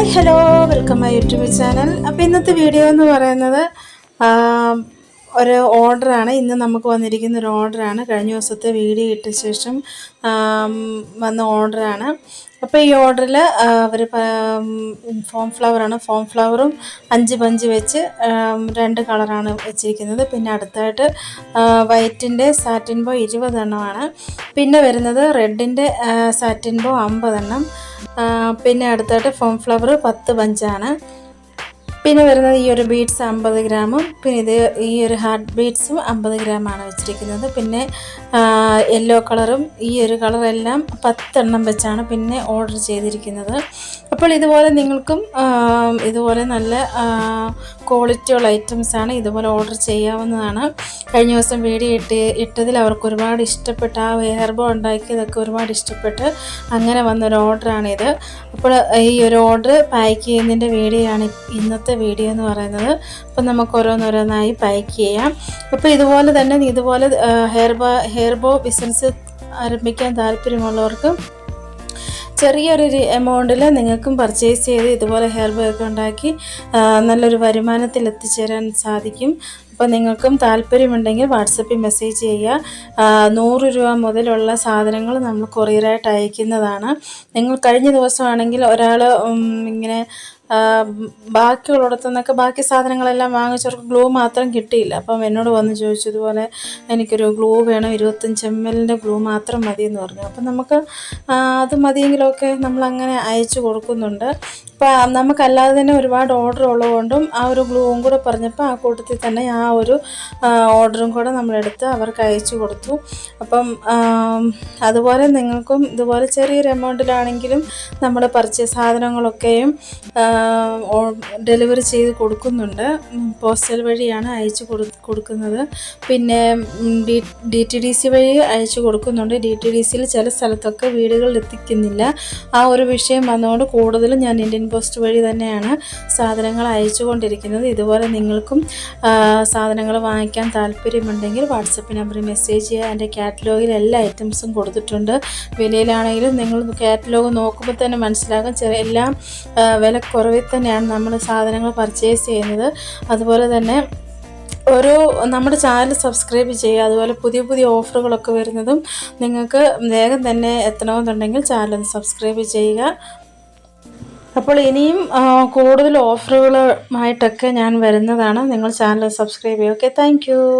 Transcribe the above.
Hi hello. Welcome my YouTube channel. അപ്പോൾ ഇന്നത്തെ video എന്ന് പറയുന്നത് ഒരു ഓർഡറാണ്. ഇന്ന് നമുക്ക് വന്നിരിക്കുന്ന ഒരു ഓർഡറാണ്. കഴിഞ്ഞ ദിവസത്തെ വീഡിയോ ഇട്ട ശേഷം വന്ന ഓർഡറാണ്. അപ്പോൾ ഈ ഓർഡറിൽ അവർ ഫോം ഫ്ലവറാണ്. ഫോം ഫ്ലവറും അഞ്ച് പഞ്ച് വെച്ച് രണ്ട് കളറാണ് വെച്ചിരിക്കുന്നത്. പിന്നെ അടുത്തായിട്ട് വൈറ്റിന്റെ സാറ്റിൻ ബോ ഇരുപതെണ്ണമാണ്. പിന്നെ വരുന്നത് റെഡിന്റെ സാറ്റിൻ ബോ അമ്പതെണ്ണം. പിന്നെ അടുത്തായിട്ട് ഫോം ഫ്ലവർ പത്ത് പഞ്ചാണ്. പിന്നെ വരുന്നത് ഈ ഒരു ബീഡ്സ് അമ്പത് ഗ്രാമും പിന്നെ ഇത് ഈ ഒരു ഹാർട്ട് ബീഡ്സും അമ്പത് ഗ്രാമാണ് വെച്ചിരിക്കുന്നത്. പിന്നെ യെല്ലോ കളറും ഈ ഒരു കളറെല്ലാം പത്തെണ്ണം വെച്ചാണ് പിന്നെ ഓർഡർ ചെയ്തിരിക്കുന്നത്. അപ്പോൾ ഇതുപോലെ നിങ്ങൾക്കും ഇതുപോലെ നല്ല ക്വാളിറ്റിയുള്ള ഐറ്റംസാണ് ഇതുപോലെ ഓർഡർ ചെയ്യാവുന്നതാണ്. കഴിഞ്ഞ ദിവസം വീഡിയോ ഇട്ട് ഇട്ടതിൽ അവർക്ക് ഒരുപാട് ഇഷ്ടപ്പെട്ട് ആ ഹെയർബോ ഉണ്ടാക്കിയതൊക്കെ ഒരുപാട് ഇഷ്ടപ്പെട്ട് അങ്ങനെ വന്നൊരു ഓർഡറാണിത് അപ്പോൾ ഈ ഒരു ഓർഡർ പാക്ക് ചെയ്യുന്നതിന്റെ വീഡിയോ ആണ് ഇന്നത്തെ വീഡിയോ എന്ന് പറയുന്നത്. അപ്പോൾ നമുക്ക് ഓരോന്നോരോന്നായി പാക്ക് ചെയ്യാം. അപ്പോൾ ഇതുപോലെ തന്നെ ഇതുപോലെ ഹെയർബോ ഹെയർ ബോ ബിസിനസ് ആരംഭിക്കാൻ താല്പര്യമുള്ളവർക്ക് ചെറിയൊരു എമൗണ്ടിൽ നിങ്ങൾക്കും പർച്ചേസ് ചെയ്ത് ഇതുപോലെ ഹെയർ ബാഗ് ഉണ്ടാക്കി നല്ലൊരു വരുമാനത്തിൽ എത്തിച്ചേരാൻ സാധിക്കും. അപ്പോൾ നിങ്ങൾക്കും താല്പര്യമുണ്ടെങ്കിൽ വാട്സപ്പിൽ മെസ്സേജ് ചെയ്യുക. നൂറ് രൂപ മുതലുള്ള സാധനങ്ങൾ നമ്മൾ കൊറിയറായിട്ട് അയക്കുന്നതാണ്. നിങ്ങൾ കഴിഞ്ഞ ദിവസമാണെങ്കിൽ ഒരാൾ ഇങ്ങനെ ബാക്കിയുള്ളിടത്തു നിന്നൊക്കെ ബാക്കി സാധനങ്ങളെല്ലാം വാങ്ങിച്ചവർക്ക് ഗ്ലൂ മാത്രം കിട്ടിയില്ല. അപ്പം എന്നോട് വന്ന് ചോദിച്ചു ഇതുപോലെ എനിക്കൊരു ഗ്ലൂ വേണം ഇരുപത്തഞ്ച് എം എല്ലിന്റെ ഗ്ലൂ മാത്രം മതി എന്ന് പറഞ്ഞു. അപ്പം നമുക്ക് അത് മതിയെങ്കിലൊക്കെ നമ്മളങ്ങനെ അയച്ചു കൊടുക്കുന്നുണ്ട്. അപ്പം നമുക്കല്ലാതെ തന്നെ ഒരുപാട് ഓർഡർ ഉള്ളതുകൊണ്ടും ആ ഒരു ഗ്ലൂവും കൂടെ പറഞ്ഞപ്പോൾ ആ കൂട്ടത്തിൽ തന്നെ ആ ഒരു ഓർഡറും കൂടെ നമ്മളെടുത്ത് അവർക്ക് അയച്ചു കൊടുത്തു. അപ്പം അതുപോലെ നിങ്ങൾക്കും ഇതുപോലെ ചെറിയൊരു എമൗണ്ടിലാണെങ്കിലും നമ്മൾ പർച്ചേസ് സാധനങ്ങളൊക്കെയും ഡെലിവറി ചെയ്ത് കൊടുക്കുന്നുണ്ട്. പോസ്റ്റൽ വഴിയാണ് അയച്ചു കൊടു കൊടുക്കുന്നത്. പിന്നെ D D T D C വഴി അയച്ചു കൊടുക്കുന്നുണ്ട്. ഡി ടി ഡി സിയിൽ ചില സ്ഥലത്തൊക്കെ വീടുകളിൽ എത്തിക്കുന്നില്ല. ആ ഒരു വിഷയം വന്നുകൊണ്ട് കൂടുതലും ഞാൻ ഇന്ത്യൻ പോസ്റ്റ് വഴി തന്നെയാണ് സാധനങ്ങൾ അയച്ചു കൊണ്ടിരിക്കുന്നത്. ഇതുപോലെ നിങ്ങൾക്കും സാധനങ്ങൾ വാങ്ങിക്കാൻ താല്പര്യമുണ്ടെങ്കിൽ വാട്സപ്പ് നമ്പറിൽ മെസ്സേജ് ചെയ്യുക. എന്റെ കാറ്റലോഗിൽ എല്ലാ ഐറ്റംസും കൊടുത്തിട്ടുണ്ട്. വിലയിലാണെങ്കിലും നിങ്ങൾ കാറ്റലോഗ് നോക്കുമ്പോൾ തന്നെ മനസ്സിലാകും. ചെറിയ എല്ലാം വില വിലക്കുറവിൽ തന്നെയാണ് നമ്മൾ സാധനങ്ങൾ പർച്ചേസ് ചെയ്യുന്നത്. അതുപോലെ തന്നെ ഓരോ നമ്മുടെ ചാനൽ സബ്സ്ക്രൈബ് ചെയ്യുക. അതുപോലെ പുതിയ പുതിയ ഓഫറുകളൊക്കെ വരുന്നതും നിങ്ങൾക്ക് വേഗം തന്നെ എത്തണമെന്നുണ്ടെങ്കിൽ ചാനൽ സബ്സ്ക്രൈബ് ചെയ്യുക. അപ്പോൾ ഇനിയും കൂടുതൽ ഓഫറുകളുമായിട്ടൊക്കെ ഞാൻ വരുന്നതാണ്. നിങ്ങൾ ചാനൽ സബ്സ്ക്രൈബ് ചെയ്യുക. Okay thank